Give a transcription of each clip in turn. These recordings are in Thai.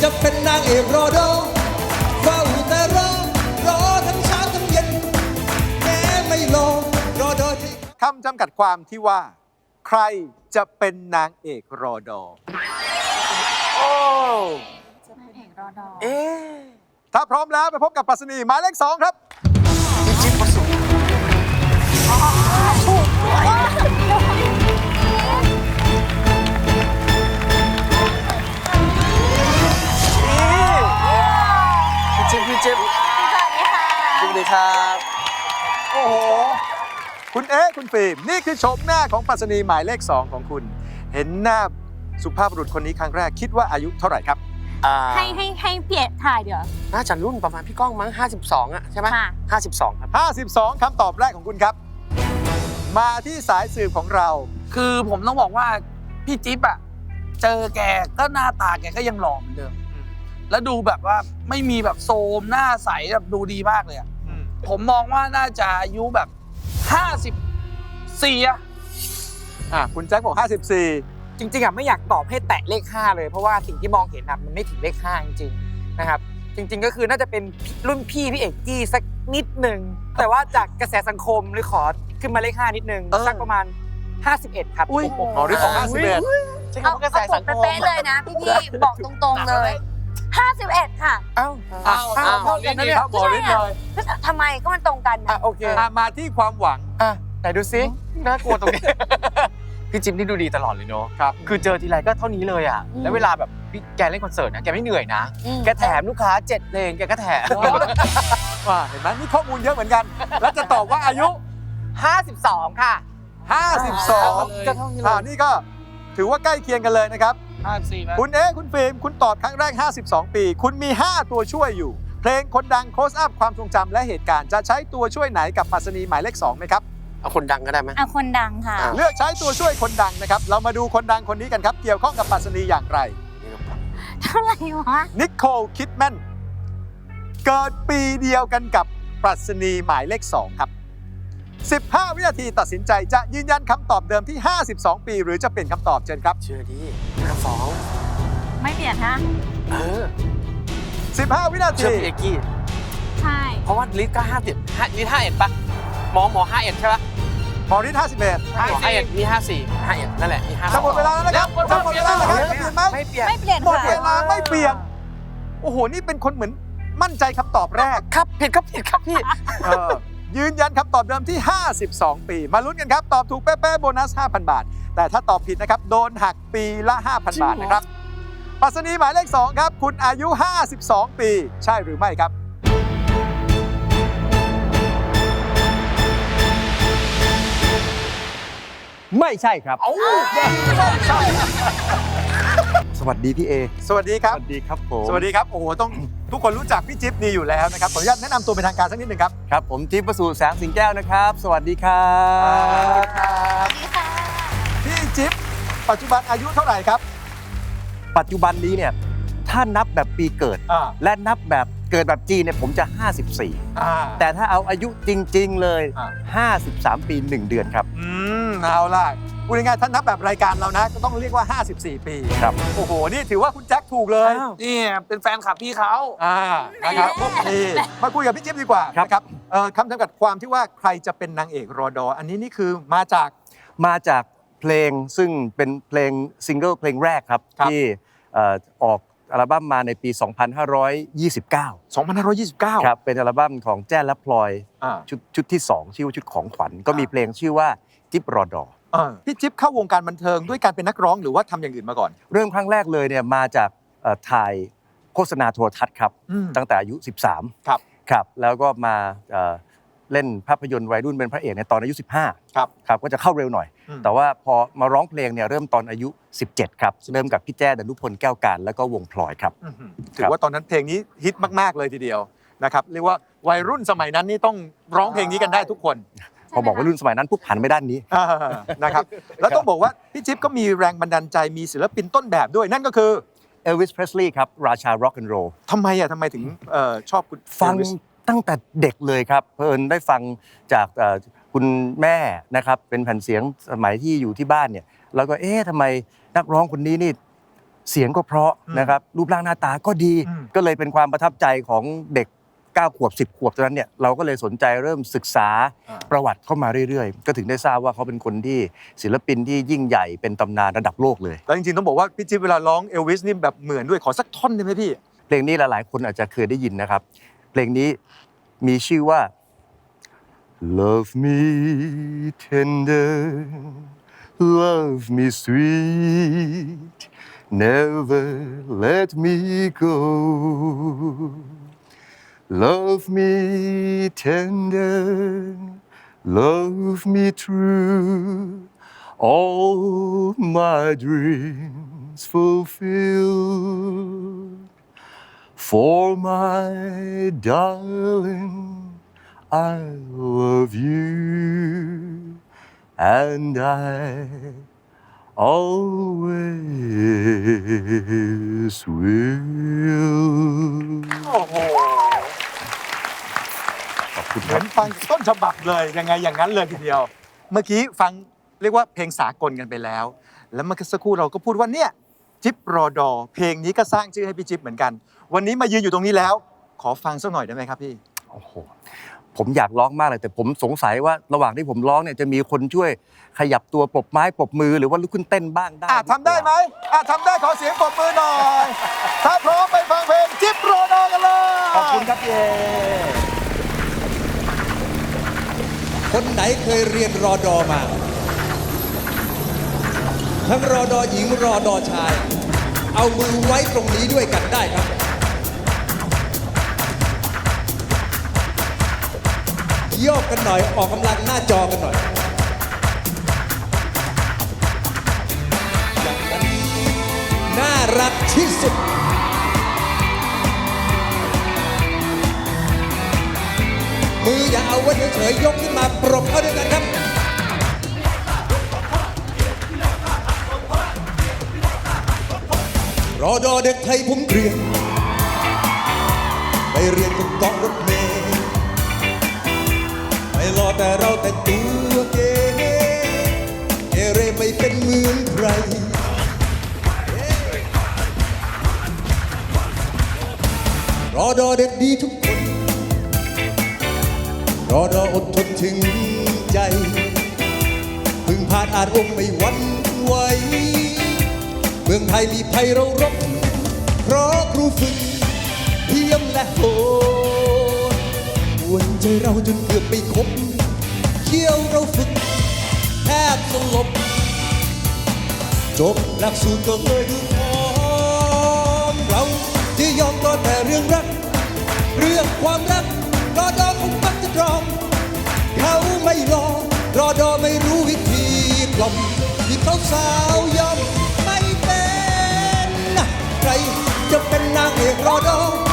เอกรอดอเฝ้าแต่รอรอทั้งเช้าทั้งเย็นแม้ไม่รอรอดอที่ คำจำกัดความที่ว่า ใครจะเป็นนางเอกรอดอโอ้นางเอกรอดอเอ๊ะถ้าพร้อมแล้วไปพบกับปรัสนีหมายเลขสองครับจิ๊บประสุพี่ ดีครับ โอ้โห คุณเอ๊ะคุณฟิล์มนี่คือโฉมหน้าของปรัสนีหมายเลขสองของคุณ เห็นหน้าสุภาพบุรุษคนนี้ครั้งแรกคิดว่าอายุเท่าไหร่ครับอ่าให้ให้ให้เปลี่ยนถ่ายเดี๋ยว น่าจะรุ่นประมาณพี่ก้องมั้ง 52 อะ ใช่ไหมค่ะ 52 ครับ 52คำตอบแรกของคุณครับ มาที่สายสืบของเรา คือผมต้องบอกว่าพี่จิ๊บอะเจอแกก็หน้าตาแกก็ยังหล่อเหมือนเดิม แล้วดูแบบว่าไม่มีแบบโซมหน้าใสแบบดูดีมากเลยอะ ผมมองว่าน่าจะอายุแบบ 54อะอะคุณแจ็คบอก 54 จริงๆอะไม่อยากตอบให้แตะเลข 5 เลยเพราะว่าสิ่งที่มองเห็นอะมันไม่ถึงเลข 5 จริงๆนะครับ จริง ๆ ก็คือน่าจะเป็นรุ่นพี่พี่เอกกี้สักนิดหนึ่งแต่ว่าจากกระแสสังคมหรือขอขึ้นมาเลข 5 นิดนึงเออ สักประมาณ 51 ครับอุ้ยอ๋อหรือของ 51 ใช่เอาคำว่ากระแสเอาสังคมเป๊ะๆเลยนะพี่พี่ๆบอกตรงๆเลย 51 ค่ะเอ้าอ้าวอ้าวเท่ากันนะเนี่ยครับหมอฤทธิ์เลยทำไมก็มันตรงกันอะนะโอเคอะมาที่ความหวัง อะไหนดูซิน่ากลัวตรงนี้ พี่จิ๊บนี่ดูดีตลอดเลยเนาะครับ คือเจอทีไรก็เท่านี้เลยอะ แล้วเวลาแบบพี่แกเล่นคอนเสิร์ตนะแกไม่เหนื่อยนะ อืมแกแถมลูกค้าเจ็ดเพลงแกก็แถม ว่าเห็นไหมนี่ข้อมูลเยอะเหมือนกัน แล้วจะตอบว่าอายุ 52 ค่ะ 52 ก็เท่านี้เลย อ่านี่ก็ถือว่าใกล้เคียงกันเลยนะครับ 54ไหมคุณเอ๊ะคุณฟิล์มคุณตอบครั้งแรก 52 ปี คุณมี 5 ตัวช่วยอยู่ เพลงคนดังโคสอัพความทรงจำและเหตุการณ์ จะใช้ตัวช่วยไหนกับปรัสนีหมายเลข2ไหมครับ เอาคนดังก็ได้ไหม อะคนดังค่ะ อะ เลือกใช้ตัวช่วยคนดังนะครับ เรามาดูคนดังคนนี้กันครับ เกี่ยวข้องกับปรัสนีอย่างไร เท่าไหร่วะนิโคลคิดแมน เกิดปีเดียวกันกับปรัชนีหมายเลข 2 ครับ 15 วินาทีตัดสินใจจะยืนยันคำตอบเดิมที่ 52 ปี หรือจะเปลี่ยนคำตอบเชิญครับ เชื่อดี52ไม่เปลี่ยนฮะ เออ15 วินาเชื่อทีพี่เอกกี้ ใช่ เพราะว่าลิสก็50ห้าลิส51ปะหมอหมอ51ใช่ปะหมอริท51หมอ51มี54 51นั่นแหละมี52จะหมดเวลาแล้วนะครับจะหมดเวลาแล้วนะครับจะเปลี่ยนไหมไม่เปลี่ยน ไม่เปลี่ยนหมดค่ะเวลาไม่เปลี่ยน โอ้โห นี่เป็นคนเหมือนมั่นใจคำตอบแรก ครับผิดครับผิดครับพี่ เออ ยืนยันคำตอบเดิมที่ 52 ปี มาลุ้นกันครับ ตอบถูกเป๊ะๆโบนัส 5,000 บาท แต่ถ้าตอบผิดนะครับ โดนหักปีละ 5,000 บาทนะครับปรัสนีหมายเลข 2 ครับ คุณอายุ 52 ปี ใช่หรือไม่ครับ ไม่ใช่ครับส วัสดีพี่เอ สวัสดีครับสวัสดีครับผมสวัสดีครับ โอ้โห ต้องทุกคนรู้จักพี่จิ๊บดีอยู่แล้วนะครับ ขออนุญาตแนะนำตัวเป็นทางการสักนิดหนึ่งครับ ครับ ผมจิ๊บประสูติแสงสิงแก้วนะครับ สวัสดีครัสวัสบดีครับพี่จิ๊บ ปัจจุบันอายุเท่าไหร่ครับปัจจุบันนี้เนี่ยถ้านับแบบปีเกิด อ่าและนับแบบเกิดแบบจีนเนี่ยผมจะ 54 อ่า แต่ถ้าเอาอายุจริง ๆ เลย อ่า53 ปี 1 เดือนครับ อืมเอาล่ะ พูดง่ายๆถ้านับแบบรายการเรานะก็ต้องเรียกว่า 54 ปีครับ โอ้โห นี่ถือว่าคุณแจ็คถูกเลยนี่เป็นแฟนคลับพี่เขา อ่านะครับนี่มาคุยกับพี่จิ๊บดีกว่าครับ นะครับเอ่อคำจำกัดความที่ว่าใครจะเป็นนางเอกรอดอ อันนี้นี่คือมาจาก มาจากเพลงซึ่งเป็นเพลงซิงเกิลเพลงแรกครับ ครับ ที่เอ่อออกอัลบั้มมาในปี 2529 2529ครับเป็นอัลบั้มของแจ้และพลอยอ่า ชุดชุดที่ 2 ชื่อว่าชุดของขวัญ ก็มีเพลงชื่อว่าจิ๊บรอดอเออพี่จิ๊บเข้าวงการบันเทิงด้วยการเป็นนักร้องหรือว่าทำอย่างอื่นมาก่อน เริ่มครั้งแรกเลยเนี่ยมาจากเอ่อถ่ายโฆษณาโทรทัศน์ครับ อืมตั้งแต่อายุ 13ครับครับ แล้วก็มาเอ่อเล่นภาพยนตร์วัยรุ่นเป็นพระเอกในตอนอายุ 15ครับครับก็จะเข้าเร็วหน่อย อืม แต่ว่าพอมาร้องเพลงเนี่ยเริ่มตอนอายุ 17 ครับ เริ่มกับพี่แจ้ดนุพลแก้วการ แล้วก็วงพลอยครับ อื้อหือถือว่าตอนนั้นเพลงนี้ฮิตมาก ๆ เลยทีเดียวนะครับเรียกว่าวัยรุ่นสมัยนั้นนี่ต้องร้องเพลงนี้กันได้ทุกคน พอบอกว่ารุ่นสมัยนั้นปุ๊บหันไปด้านนี้อ่านะครับแล้วต้องบอกว่าพี่จิ๊บก็มีแรงบันดาลใจมีศิลปินต้นแบบด้วยนั่นก็คือเอลวิสเพรสลีย์ครับราชาร็อกแอนด์โรทำไมอะทำไมถึงเอ่อชอบคุณฟัง Elvis ตั้งแต่เด็กเลยครับเพลินได้ฟังจากเอ่อคุณแม่นะครับเป็นแผ่นเสียงสมัยที่อยู่ที่บ้านเนี่ยแล้วก็เอ๊ะทำไมนักร้องคนนี้นี่เสียงก็เพราะอืมนะครับรูปร่างหน้าตาก็ดีอืมก็เลยเป็นความประทับใจของเด็ก 9ขวบ 10 ขวบตอนนั้นเนี่ยเราก็เลยสนใจเริ่มศึกษาประวัติเข้ามาเรื่อยๆ ก็ถึงได้ทราบว่าเขาเป็นคนที่ศิลปินที่ยิ่งใหญ่เป็นตำนานระดับโลกเลย แล้วจริงๆต้องบอกว่าพี่จิ๊บเวลาร้องเอลวิสนี่แบบเหมือนด้วยขอสักท่อนได้ไหมพี่ เพลงนี้หลายๆ คนอาจจะเคยได้ยินนะครับ เพลงนี้มีชื่อว่า Love me tender Love me sweet Never let me go Love me tender, love me true, all my dreams fulfill. For my darling, I love you, and I always will. Oh. คุณเหคมืรัอบ นฟังต้นฉบับเลยยังไงอย่างนั้นเลยทีเดียว เมื่อกี้ฟังเรียกว่าเพลงสากลกันไปแล้ว แล้วเมื่อสักครู่เราก็พูดว่าเนี่ยจิ๊บรอดอ เพลงนี้ก็สร้างชื่อให้พี่จิ๊บเหมือนกัน วันนี้มายืนอยู่ตรงนี้แล้ว ขอฟังสักหน่อยได้ไหมครับพี่ โอ้โห ผมอยากร้องมากเลย แต่ผมสงสัยว่าระหว่างที่ผมร้องเนี่ยจะมีคนช่วยขยับตัวปรบไม้ปรบมือหรือว่าลุกขึ้นเต้นบ้างได้อะทำได้ไหมอะทำได้ขอเสียงปรบมือหน่อย ถ้าพร้อมไปฟังเพลงจิ๊บรอดอกันเลย ขอบคุณครับพี่เอ คนไหนเคยเรียนรอดอมา ทั้งรอดอหญิงรอดอชาย เอามือไว้ตรงนี้ด้วยกันได้ครับ โยกกันหน่อยออกกำลังหน้าจอกันหน่อยน่ารักที่สุด มืออย่าเอาไว้เฉยๆยกขึ้นมาปรบเข้าด้วยกันครับรอดอเด็กไทยผมเรียนไปเรียนบนเกาะรถเมล์ไม่รอแต่เราแต่ตัวเก๋เกเรไม่เป็นเหมือนใครรอดอเด็กดีทุกคน รอดออดทนถึงใจพึ่งผ่านอาจอมไม่หวันไหวเมืองไทยมีภัยเรารบเพราะครูฝึกเทียมและโหดวนใจเราจนเกือบไม่คบเขี้ยวเราฝึกแทบสลบ จบหลักสูตรก็เลยดูพร้อมเราที่ยอมก็แต่เรื่องรัก เรื่องความรัก รอดอคงมักจะตรอมเขาไม่รอรอดอไม่รู้วิธีกล่อมที่เขาสาวยอมไม่เป็น ใครจะเป็นนางเอกรอดอ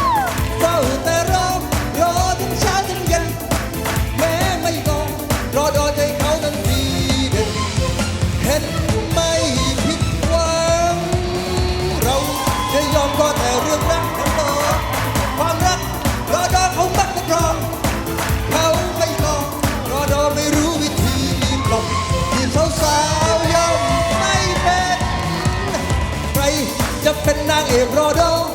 เ